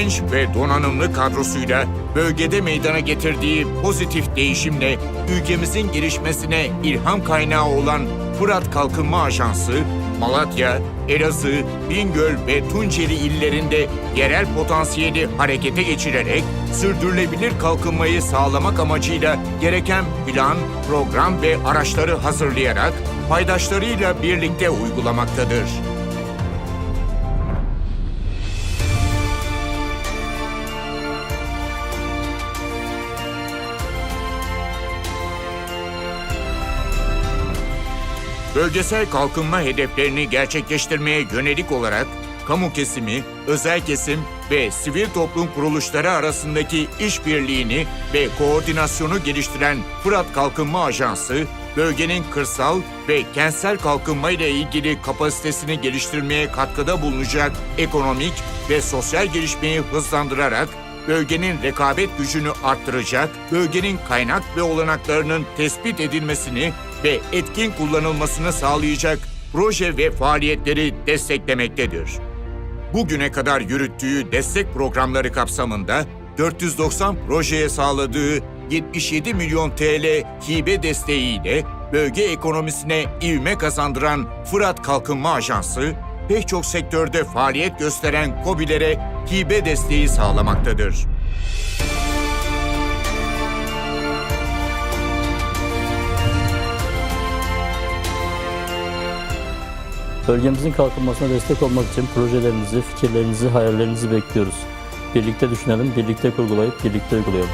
genç ve donanımlı kadrosuyla bölgede meydana getirdiği pozitif değişimle ülkemizin gelişmesine ilham kaynağı olan Fırat Kalkınma Ajansı, Malatya, Elazığ, Bingöl ve Tunceli illerinde yerel potansiyeli harekete geçirerek sürdürülebilir kalkınmayı sağlamak amacıyla gereken plan, program ve araçları hazırlayarak paydaşlarıyla birlikte uygulamaktadır. Bölgesel kalkınma hedeflerini gerçekleştirmeye yönelik olarak kamu kesimi, özel kesim ve sivil toplum kuruluşları arasındaki işbirliğini ve koordinasyonu geliştiren Fırat Kalkınma Ajansı, bölgenin kırsal ve kentsel kalkınma ile ilgili kapasitesini geliştirmeye katkıda bulunacak ekonomik ve sosyal gelişmeyi hızlandırarak bölgenin rekabet gücünü arttıracak, bölgenin kaynak ve olanaklarının tespit edilmesini ve etkin kullanılmasını sağlayacak proje ve faaliyetleri desteklemektedir. Bugüne kadar yürüttüğü destek programları kapsamında 490 projeye sağladığı 77 milyon TL hibe desteğiyle bölge ekonomisine ivme kazandıran Fırat Kalkınma Ajansı, pek çok sektörde faaliyet gösteren KOBİ'lere hibe desteği sağlamaktadır. Bölgemizin kalkınmasına destek olmak için projelerinizi, fikirlerinizi, hayallerinizi bekliyoruz. Birlikte düşünelim, birlikte kurgulayıp birlikte uygulayalım.